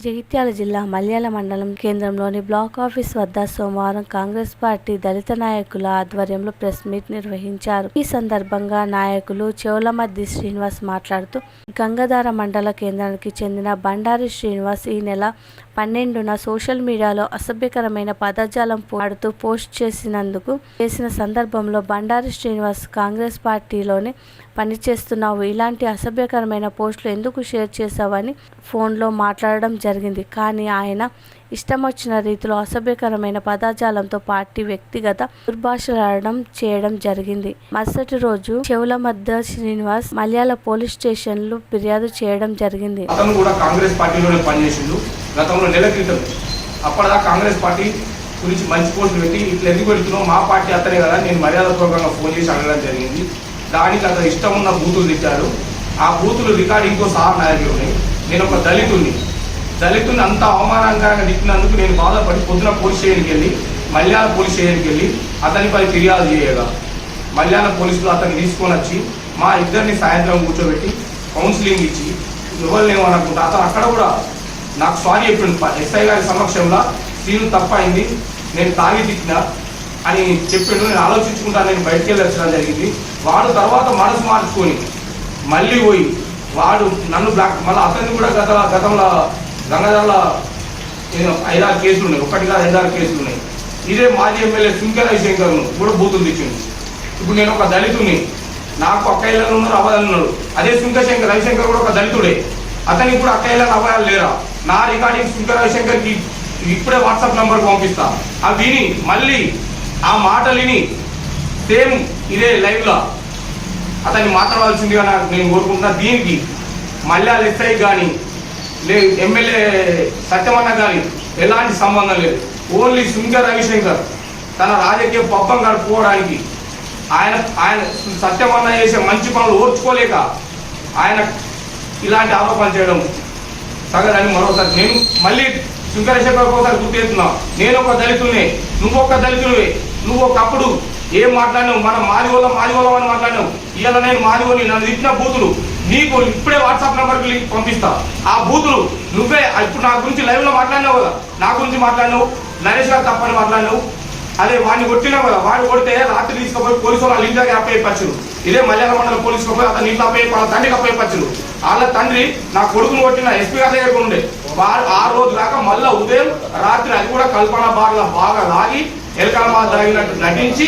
జగిత్యాల జిల్లా మల్యాల మండలం కేంద్రంలోని బ్లాక్ ఆఫీస్ వద్ద సోమవారం కాంగ్రెస్ పార్టీ దళిత నాయకుల ఆధ్వర్యంలో ప్రెస్ మీట్ నిర్వహించారు. ఈ సందర్భంగా నాయకులు చెవులమద్ది శ్రీనివాస్ మాట్లాడుతూ గంగాధార మండల కేంద్రానికి చెందిన బండారి శ్రీనివాస్ ఈ నెల పన్నెండున సోషల్ మీడియాలో అసభ్యకరమైన పదజాలం పాడుతూ పోస్ట్ చేసినందుకు చేసిన సందర్భంలో బండారి శ్రీనివాస్ కాంగ్రెస్ పార్టీలోనే పనిచేస్తున్నావు. ఇలాంటి అసభ్యకరమైన పోస్టులు ఎందుకు షేర్ చేశావని ఫోన్లో మాట్లాడడం జరిగింది. కానీ ఆయన ఇష్టం వచ్చిన రీతిలో అసభ్యకరమైన పదజాలంతో పార్టీ వ్యక్తిగత దుర్భాషలాడడం చేయడం జరిగింది. మరుసటి రోజు చెవుల మధ్య శ్రీనివాస్ మలయాళ పోలీస్ స్టేషన్లో ఫిర్యాదు చేయడం జరిగింది. అతను కూడా కాంగ్రెస్ పార్టీలోనే పనిచేసిండు. గతంలో నెల క్రితం అప్పటిదా కాంగ్రెస్ పార్టీ గురించి మంచి పోస్టులు పెట్టి ఇట్లా ఎందుకు పెడుతున్నావు? మా పార్టీ అతనే కదా నేను మర్యాదపూర్వకంగా ఫోన్ చేసి అడగడం జరిగింది. దానికి అతను ఇష్టం ఉన్న బూతులు తిట్టారు ఆ బూతులు రికార్డింగ్తో సహా నా దగ్గర ఉన్నాయి నేను ఒక దళితుడిని. దళితుని అంత అవమానకరంగా తిట్టినందుకు నేను బాధపడి పొద్దున పోలీస్ స్టేషన్కి వెళ్ళి మల్యాల పోలీస్ స్టేషన్కి వెళ్ళి అతనిపై ఫిర్యాదు చేయగా మల్యాల పోలీసులు అతన్ని తీసుకొని వచ్చి మా ఇద్దరిని సాయంత్రం కూర్చోబెట్టి కౌన్సిలింగ్ ఇచ్చి ఎవరిని అనుకుంటా అతను అక్కడ కూడా నాకు సారీ చెప్పిండు ఎస్ఐ గారి సమక్షంలో సీను తప్పైంది నేను తాగి తిట్టిన అని చెప్పిండు నేను ఆలోచించుకుంటా నేను బయటికి వెళ్ళి వచ్చడం జరిగింది. వాడు తర్వాత మనసు మార్చుకొని మళ్ళీ పోయి వాడు నన్ను బ్లాక్ మళ్ళీ అతన్ని కూడా గత గతంలో గంగాధర్ల ఐదారు కేసులు ఉన్నాయి ఒకటి కాదు ఐదారు కేసులు ఉన్నాయి. ఇదే మాజీ ఎమ్మెల్యే సుంకె శంకర్ కూడా బూతులు తెచ్చింది ఇప్పుడు నేను ఒక దళితుని నాకు అక్కయ్యలు ఉన్నారు అవ్వలు ఉన్నారు. అదే సుంకశంకర్ రవిశంకర్ కూడా ఒక దళితుడే. అతనికి కూడా ఇళ్ళని అవ్వాలి లేరా? నా రికార్డింగ్ శంకర్ రవిశంకర్కి ఇప్పుడే వాట్సాప్ నంబర్ పంపిస్తా. అవి విని మళ్ళీ ఆ మాటలిని విని సేమ్ ఇదే లైవ్లో అతన్ని మాట్లాడవలసిందిగా నాకు నేను కోరుకుంటున్నా. దీనికి మల్యాల ఎస్ఐ కానీ లే ఎమ్మెల్యే సత్యమన్న కానీ ఎలాంటి సంబంధం లేదు. ఓన్లీ శృంగ రవిశంకర్ తన రాజకీయ పబ్బం గడుపుకోవడానికి ఆయన ఆయన సత్యమన్న చేసే మంచి పనులు ఓర్చుకోలేక ఆయన ఇలాంటి ఆరోపణలు చేయడం తగదని మరోసారి నేను మళ్ళీ శంకరశేఖర్ ఒకసారి గుర్తు చేస్తున్నా. నేను ఒక దళితుడిని నువ్వు ఒక దళితుడివి నువ్వు ఒకప్పుడు ఏం మాట్లాడినావు? మనం మాదిగోళ్ళ మాదిగోళ్ళం అని మాట్లాడినావు. ఇలా నేను మాదిగోని నన్ను తిట్టిన బూతులు. నీకు ఇప్పుడే వాట్సాప్ నెంబర్కి లింక్ పంపిస్తా. ఆ బూతులు నువ్వే ఇప్పుడు నా గురించి లైవ్లో మాట్లాడినావు కదా. నా గురించి మాట్లాడినావు. నరేష్ గారు తప్పని మాట్లాడినావు. అదే వాడిని కొట్టినా కదా వాడు కొడితే రాత్రి తీసుకుపోయి పోలీసు వాళ్ళు ఇంట్లో అప్పయ్యపచ్చు ఇదే మలయాళ మండలం పోలీసుకు పోయి అతను ఇంట్లో అప్పయ్య వాళ్ళ తండ్రికి అప్పయ్యపచ్చు వాళ్ళ తండ్రి నా కొడుకును కొట్టిన ఎస్పీ గారి దగ్గర ఉండే వా- ఆ రోజు దాకా మళ్ళా ఉదయం రాత్రి అది కూడా కల్పన బాగా బాగా లాగి ఎలకల మా తాగినట్టు నటించి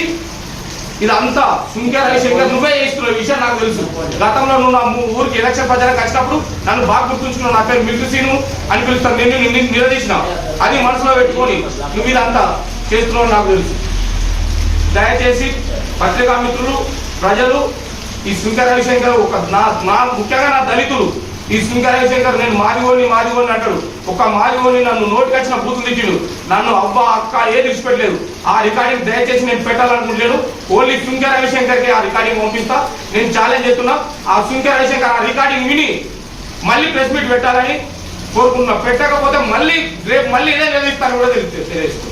ఇదంతా సుంకే శంకర్ నువ్వే చేస్తున్నావు విషయం నాకు తెలుసు. గతంలో నువ్వు నా ఊరికి ఎలక్షన్ ప్రచారం వచ్చినప్పుడు నన్ను బాగా గుర్తుంచుకున్నావు నా పేరు మిల్క్ సీను అని పిలుస్తాను. నేను నిన్ను నిలదీసిన. అది మనసులో పెట్టుకొని నువ్వు ఇదంతా చేతిలో నాకు తెలుసు. దయచేసి పత్రికా మిత్రులు ప్రజలు ఈ శృంగ రవిశంకర్ ఒక నా నా ముఖ్యంగా నా దళితులు ఈ శృంగ రవిశంకర్ నేను మారిగోని మారిగోని అంటాడు. ఒక మారిగోని నన్ను నోటికచ్చిన బూతులు తిట్టిడు. నన్ను అవ్వ అక్క ఏది విడిచిపెట్టలేదు ఆ రికార్డింగ్ దయచేసి నేను పెట్టాలనుకుంటున్నాను. ఓన్లీ శృంగ రవిశంకర్కి ఆ రికార్డింగ్ పంపిస్తా. నేను ఛాలెంజ్ చేస్తున్నా. ఆ శృంగ రవిశంకర్ ఆ రికార్డింగ్ విని మళ్ళీ ప్రెస్ మీట్ పెట్టాలని కోరుకుంటున్నా. పెట్టకపోతే మళ్ళీ రేపు మళ్ళీ ఇదే నిలదీస్తాను కూడా తెలుసు